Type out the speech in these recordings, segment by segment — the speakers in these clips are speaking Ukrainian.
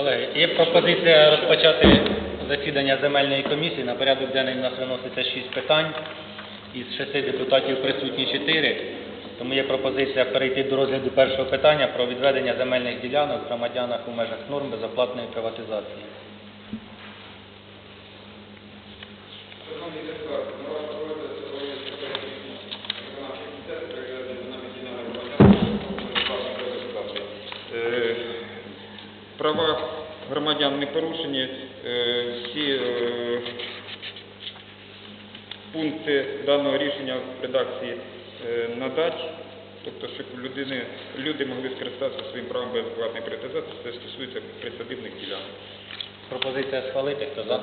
Колеги, є пропозиція розпочати засідання земельної комісії. На порядок денний у нас виноситься шість питань. Із шести депутатів присутні 4. Тому є пропозиція перейти до розгляду першого питання про відведення земельних ділянок громадянах у межах норм безоплатної приватизації. Шановні депутати, на ваш розгляд проводиться перелік виконавчих комітетів при виконанні ділянок громадян безоплатної приватизації. Е, Права громадян не порушені, е, всі е, пункти даного рішення в редакції е, надать, тобто, щоб людини, люди могли скористатися своїм правом безоплатної приватизації, це стосується присадибних ділянок. Пропозиція схвалити. Хто за?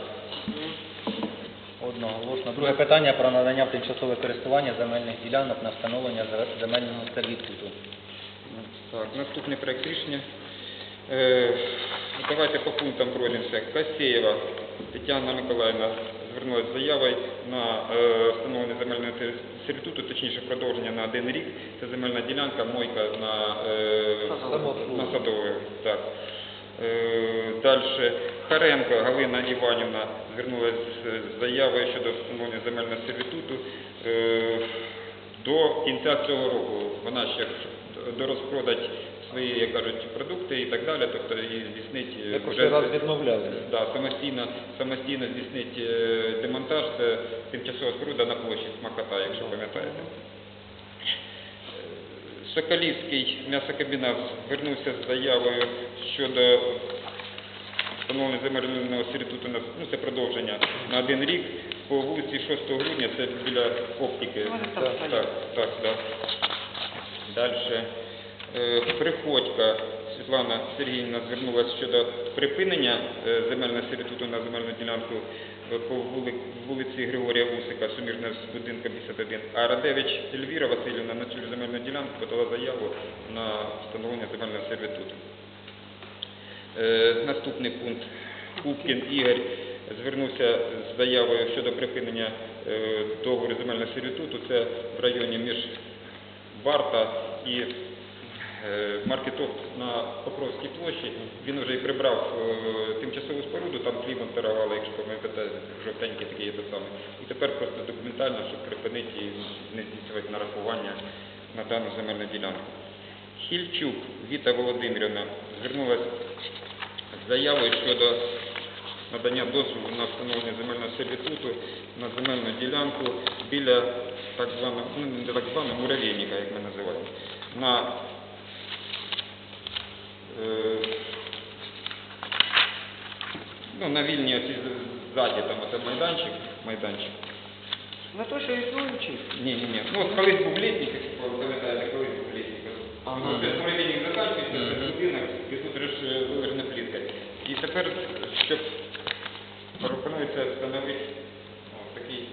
Одноголосно. Друге питання про надання в тимчасове користування земельних ділянок на встановлення земельного сервітуту. Так, наступний проект рішення. Е, давайте по пунктам пройдемося. Касєєва Тетяна Миколаївна звернулася з заявою на е, встановлення земельного тер- сервітуту, точніше продовження на один рік. Це земельна ділянка, мойка на, е, на садову. Так. Далі Харенко Галина Іванівна звернулася з- заявою щодо встановлення земельного сервітуту. До кінця цього року вона ще дорозпродать свої, як кажуть, продукти і так далі, тобто і здійснить е, Ми прошлий раз відмовляли. да, самостійно, самостійно здійснить е, демонтаж, це тимчасова споруда на площі Смакота, якщо пам'ятаєте. Соколівський м'ясокомбінат звернувся з заявою щодо встановлення земельного сервітуту, на- ну це продовження на один рік по вулиці 6 грудня, це біля оптики. Так, так, так, так. Далі. Приходька Світлана Сергіївна звернулася щодо припинення е, земельного сервітуту на земельну ділянку е, по вулиці Григорія Усика, суміжна з будинком 51. А Радевич Ельвіра Васильівна на цю земельну ділянку подала заяву на встановлення земельного сервітуту. Е, Наступний пункт. Купкін Ігор звернувся з заявою щодо припинення е, договору земельного сервітуту. Це в районі між Варта і е, Маркетоп на Покровській площі. Він вже і прибрав е, тимчасову споруду, там хлібом торгували, якщо пам'ятаєте, такий є те саме. І тепер просто документально, щоб припинити і не здійснювати нарахування на дану земельну ділянку. Хільчук Віта Володимирівна звернулася з заявою щодо надання дозволу на встановлення земельного сервітуту на земельну ділянку біля так званого, ну не так званого муравейника, як ми називаємо, на е, ну, на вільній оці ззаді там оце майданчик, майданчик. На то, що існуючий. Ні, ні, ні. Ну, от колись був літник, якщо ви пам'ятаєте, колись був літник. Ага. Ну, це це будинок, і тут е, плітка. І тепер, щоб пропонується встановити такий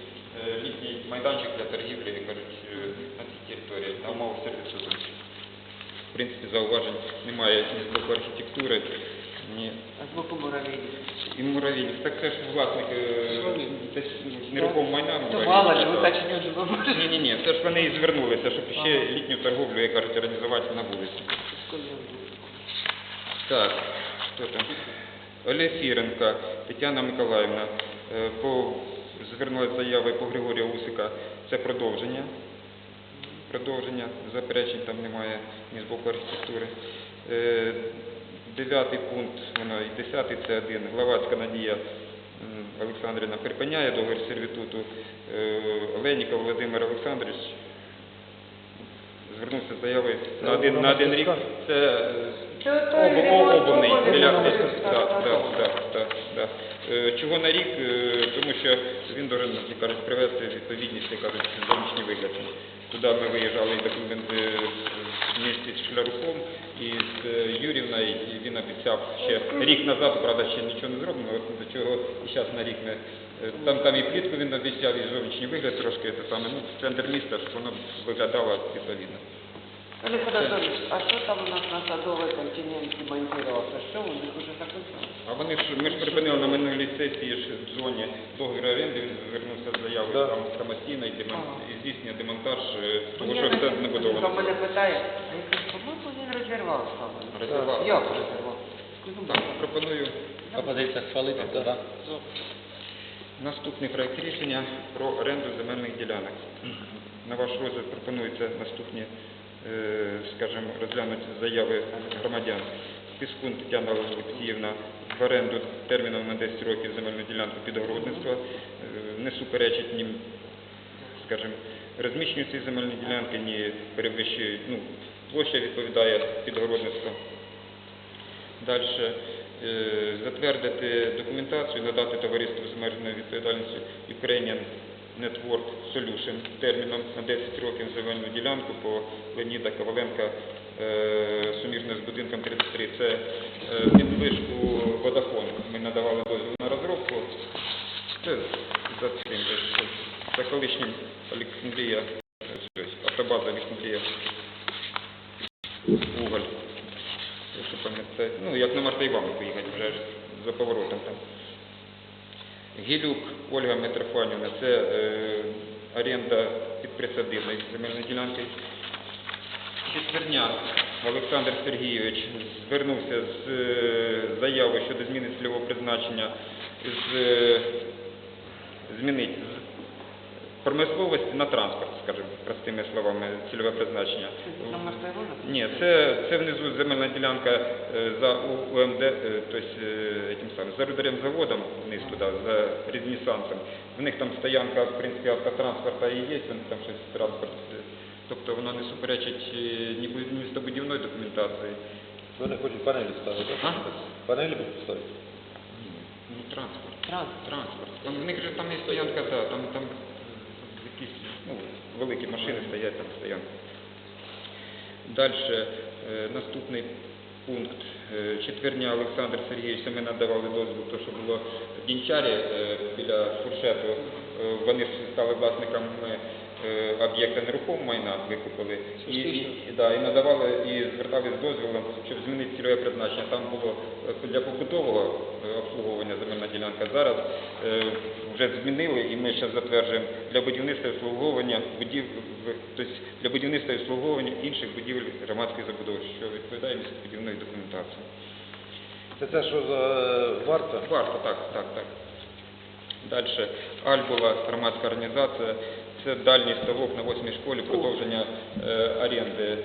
е, літній майданчик для торгівлі, як кажуть, е, на цій території, на умовах сервісу. В принципі, зауважень немає ні з боку архітектури, ні А з боку муравейник. і муравейник. Так це ж власник е, десь нерухомого майна. То мало ли, так. уточню, що ви. Ні, ні, ні, це ж вони і звернулися, щоб ще літню торговлю, як кажуть, організувати на вулиці. Так, хто там? Олег Фіренко, Тетяна Миколаївна е, по, звернулася з заявою по Григорія Усика. Це продовження. Продовження, заперечень там немає ні з боку архітектури. Е, Дев'ятий пункт, воно і десятий це один. Главацька Надія Олександрівна припиняє договір сервітуту. Е, Володимир Олександрович звернувся з заявою на один, на один рік. Це е, обувний, Чого на рік? Е, Тому що він должен, кажуть, привести відповідність, кажуть, зовнішній вигляд. Туди ми виїжджали в місті з Шклярухом і з е, Юрівною, і він обіцяв ще рік назад, правда, ще нічого не зроблено, до чого і зараз на рік ми е, там, там і плітку він обіцяв, і зовнішній вигляд трошки це саме, ну, центр міста, щоб воно виглядало відповідно. Олег Анатольевич, а що там у нас на садовій континенті монтувалося? Що у них уже закончилось? А вони ж ми ж припинили на минулій сесії ж в зоні договір оренди, він звернувся з заявою Да. там самостійно і, демон... Ага. і здійснює демонтаж, е, тому Мені що все Він небудовано. мене питає, а я кажу, по-моєму, він розірвав саме. Розірвав. Як розірвав? Так, пропоную Пропозиція схвалити, хто за? наступний проект рішення про оренду земельних ділянок. На ваш розгляд пропонується наступні, е, скажімо, розглянути заяви громадян. Піскун Тетяна Олексіївна в оренду терміном на 10 років земельну ділянку під огородництво. Е, Не суперечить ні, скажімо, розміщенню цієї земельної ділянки, ні перевищує, ну, площа відповідає під огородництво. Далі затвердити документацію, надати товариству з обмеженою відповідальністю Ukrainian Network Solution терміном на 10 років земельну ділянку по Леоніда Коваленка е, будинком 33. Це е, під вишку Водафон. Ми надавали дозвіл на розробку. Це за цим за колишнім Олександрія, автобаза Олександрія Уголь. Якщо пам'ятаєте, ну як на Марта Івановку їхати вже за поворотом там. Гілюк Ольга Митрофанівна, це е, оренда під присадибною земельної ділянки. Четверняк Олександр Сергійович звернувся з е, заявою щодо зміни цільового призначення з е, змінити з промисловості на транспорт, скажімо, простими словами, цільове призначення. Ні, це, це внизу земельна ділянка е, за УМД, тобто тим самим, за рударем заводом, вниз туди, за Різнісансом. В них там стоянка, в принципі, автотранспорта і є, вони там щось транспорт. Е, Тобто воно не суперечить е, ні містобудівної документації. Вони хочуть панелі ставити, А? так? Панелі будуть ставити? Ну, транспорт. Транспорт. Транспорт. Там, в них же там є стоянка, да, там, там якісь ну, великі машини стоять, там стоянка. Далі, наступний пункт. Е, Четверня Олександр Сергійович, ми надавали дозвіл, то, що було в Дінчарі е, біля фуршету. Е, Вони ж стали власниками е, об'єкта нерухомого майна, викупили. І, і, і, да, і надавали, і звертались з дозволом, щоб змінити цільове призначення. Там було е, для побутового е, обслуговування земельна ділянка. Зараз е, вже змінили, і ми зараз затверджуємо для будівництва і обслуговування будів, тобто для будівництва і обслуговування інших будівель громадських забудов, що відповідає містобудівної документації. Це те, що за е, варта? Варто, так, так, так. Далі. Альбула, громадська організація. Це дальній ставок на восьмій школі, продовження е, оренди.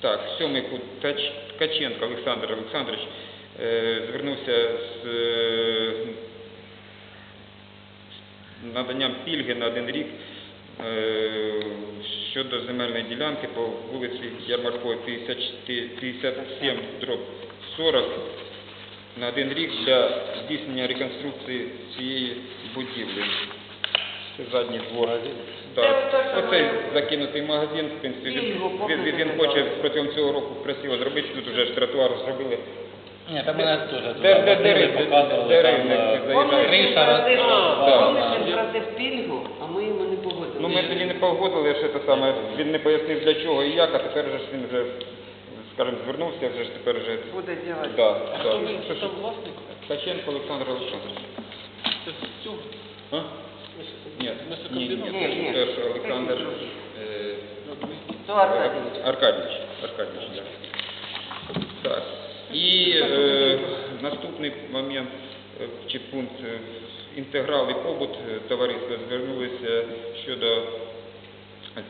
Так, сьомий пункт. Ткаченко Олександр Олександрович е, звернувся з е, наданням пільги на один рік е, щодо земельної ділянки по вулиці Ярмаркової 54 57 дроб 40 на один рік для здійснення реконструкції цієї будівлі. Це задній двор. Так. Оцей закинутий магазин, в принципі, він, він, він хоче протягом цього року красиво зробити. Тут вже ж тротуар зробили. Ні, там мене теж Де- де- де показували, Де там, е, Заїжджає. Просив пільгу, а ми йому не погодили. Ну ми тоді не погодили, що це саме, він не пояснив для чого і як, а тепер же ж він вже, скажімо, звернувся, вже ж тепер вже... Буде делать. Да, да. Що, що? Ткаченко Олександр Олександрович. А? Ні, ні, ні, Ні, ні. це ж Олександр е, То Аркадійович. Аркадійович. Аркадійович, так. Так. І е, наступний момент е, чи пункт е, інтеграл і побут е, товариства звернулися щодо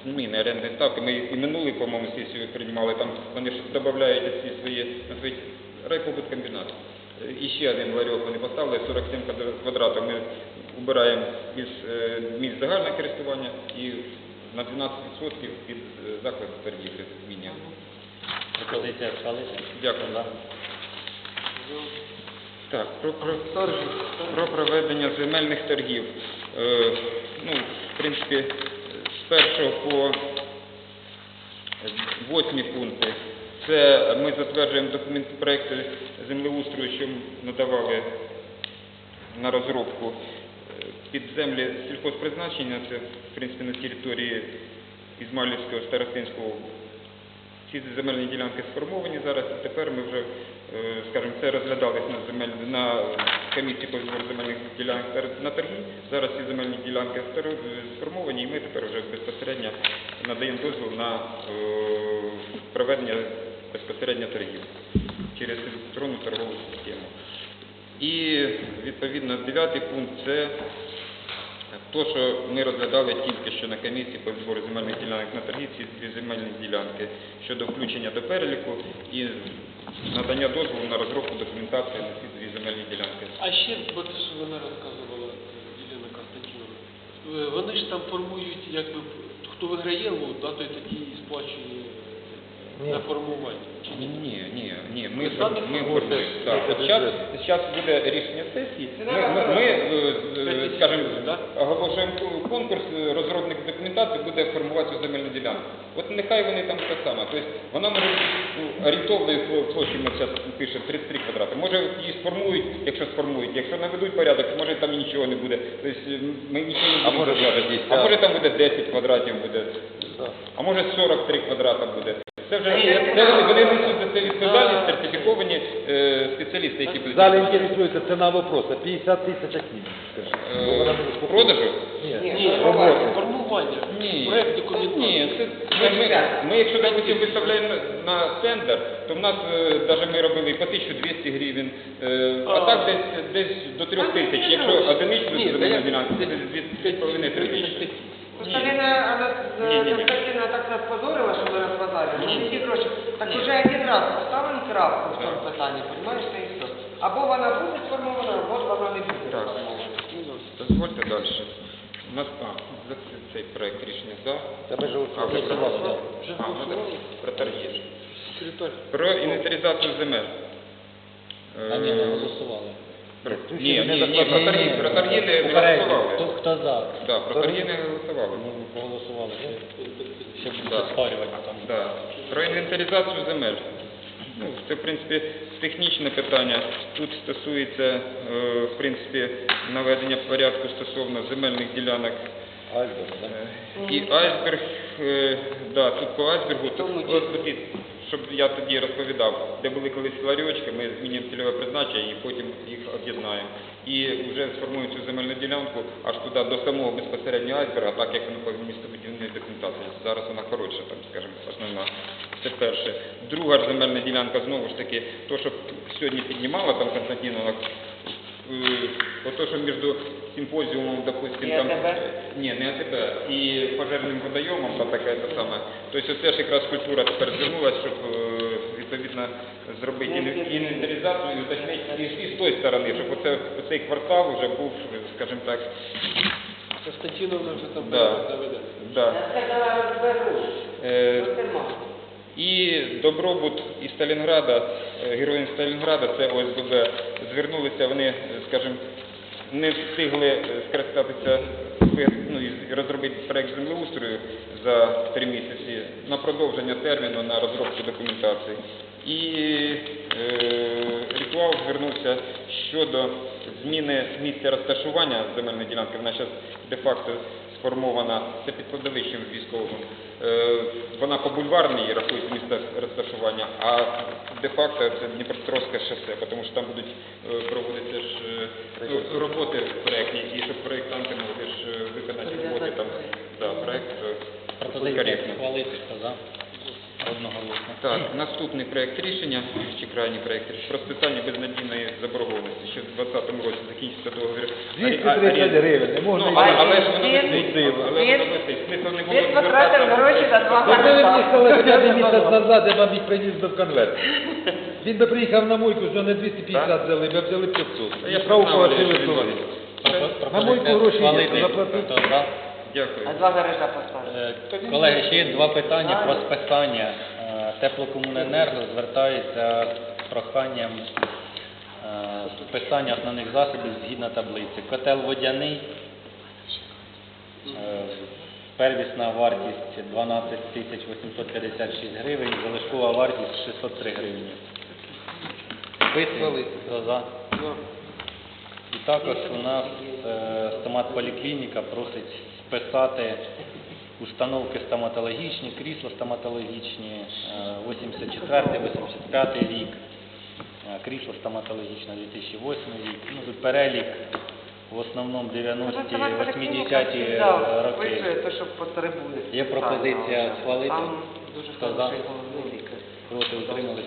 зміни орендної ставки. Ми і минулий, по-моєму, сесію приймали, там вони ж додають ці свої, свої райпобут комбінат. Е, І ще один ларьок вони поставили, 47 квадра- квадратів. Ми убираємо із е, місць загального користування і на 12% під е, заклад торгівлі мінімум. Пропозиція схвалити. Дякую. Так, про, про, про проведення земельних торгів. Е, ну, в принципі, першого по восьмі пункти. Це ми затверджуємо документ проекти землеустрою, що надавали на розробку під землі сільхозпризначення, це в принципі на території Ізмайлівського старостинського ці земельні ділянки сформовані зараз, і тепер ми вже, скажімо, це розглядалось на земель на комісії по збору земельних ділянок на торги. Зараз ці земельні ділянки сформовані, і ми тепер вже безпосередньо надаємо дозвіл на е, проведення безпосередньо торгів через електронну торгову систему. І відповідно дев'ятий пункт це то, що ми розглядали тільки що на комісії по збору земельних ділянок на торги, ці дві земельні ділянки щодо включення до переліку і надання дозволу на розробку документації на ці дві земельні ділянки. А ще, бо те, що вона розказувала Єлена Константиновна, е, вони ж там формують, якби, хто виграє лот, да, той тоді і сплачує Ні. на формування. Ні? Ні, ні, ні, ми, ми формуєте? Так, от зараз, зараз буде рішення сесії. Ми, ми, ми е, е, скажімо, оголошуємо конкурс, е, розробник документації буде формувати цю земельну ділянку. От нехай вони там так само. Тобто вона може ну, орієнтовної пл- площі, ми зараз пишемо 33 квадрати. Може її сформують, якщо сформують. Якщо наведуть порядок, може там і нічого не буде. Тобто е, ми нічого не А будемо може а 50. може там буде 10 квадратів буде. А може 43 квадрата буде. Це вже Ні, це вони, вони несуть за це відповідальність, сертифіковані е, спеціалісти, які будуть. зале интересуется цена вопроса. 50 тысяч от них. Е, продажу? Ні. Ні, Формування. Ні. Проект документації. Ні, це, ми, ми, ми, якщо допустим, виставляємо на, на тендер, то в нас навіть ми робили і по 1200 гривень, е, а, А. так десь, десь до 3 тисяч. Якщо одиничну Ні, та земельну я- ділянку, це десь від 2,5-3 тисячі. Просто Лена, она, Ні, ні, ні. Константина так нас позорила, що ці гроші. Так уже один раз поставили крапку в цьому питанні, розумієш, це і все. Або вона буде сформована, або вона не буде Так. сформована. Дозвольте далі. У нас, а, за це- цей проект рішення за. Ми ж А, ви да. А, ну так, про. Секретар. Про інвентаризацію земель. А ні, не Е, голосували. Ні, ні, ні, про торги, про торги не, голосували. Хто, хто за? Да, про торги не голосували. Ну, голосували. Ще Да. спарювати там. Да. Про інвентаризацію земель. Ну, це, в принципі, технічне питання. Тут стосується, е, в принципі, наведення порядку стосовно земельних ділянок Альберт, да? Е, І айсберг, е, да, тут по айсбергу, тут, от, щоб я тоді розповідав, де були колись ларьочки, ми змінюємо цільове призначення і потім їх об'єднаємо. І вже сформуємо цю земельну ділянку аж туди до самого безпосереднього айсберга, так як воно по містобудівній документації. Зараз вона коротша, там, скажімо, основна. Це перше. Друга ж земельна ділянка, знову ж таки, то, що сьогодні піднімала там Константинова, Е, Ото, що між симпозіумом, допустим, І там... АТБ? е, Ні, не АТБ, і пожежним водойомом, та таке те саме. Тобто це ж якраз культура тепер звернулася, щоб е, відповідно зробити ін- інвентаризацію і уточнити і, і з тої сторони, щоб оце, оцей квартал вже був, скажімо так, Константиновна вже там Да. порядок наведе. да. Я сказала, розберу. Е. І добробут із Сталінграда, е, героїв Сталінграда, це ОСББ, звернулися, вони, е, скажімо, не встигли е, скористатися, ну, і розробити проєкт землеустрою за три місяці на продовження терміну на розробку документації. І е, ритуал звернувся щодо зміни місця розташування земельної ділянки. Вона зараз де-факто сформована, це під кладовищем військовим. Е, Вона по бульварній рахується місце розташування, а де-факто це Дніпропетровське шосе, тому що там будуть е, проводитися ж е, ну, роботи проєктні, і щоб проєктанти могли ж виконати роботи там, да, проєкт коректно. схвалити, за? Одноголосно. Так, наступний проект рішення, чи крайній проект рішення, про списання безнадійної заборгованості, що в 2020 році закінчиться договір. 230 гривень, не можна Ну, але, але ж воно Він- висить, але воно висить. Смисл не було Він потратив звертатися. гроші за два Якби ви гаража. приїхали б місяць назад, я б вам їх приніс би в конверт. Він би приїхав на мойку, що не 250 взяли, би взяли 500. Я ж Правку знав, платили що 100. він Пропо- На мойку гроші є, схвалити, заплатити. хто за? Дякую. А два гаража поставили. Е, Колеги, ще є два питання про списання. Е, Теплокомуненерго звертається з проханням е, списання основних засобів згідно таблиці. Котел водяний, е, первісна вартість 12 тисяч 856 гривень, залишкова вартість 603 гривні. Хто за? І також у нас е, стоматполіклініка просить списати установки стоматологічні, крісла стоматологічні, е, 84-85 рік, е, крісло стоматологічне 2008 рік. Ну, тут перелік в основному 90-ті, 80-ті роки. Є пропозиція схвалити? Хто за? Проти утримались.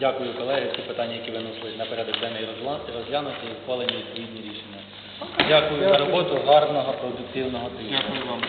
Дякую, колеги. Ці питання, які винесли на порядок денний розглянуті ухвалені відповідні рішення. Дякую за роботу. Гарного, продуктивного тижня. Дякую вам.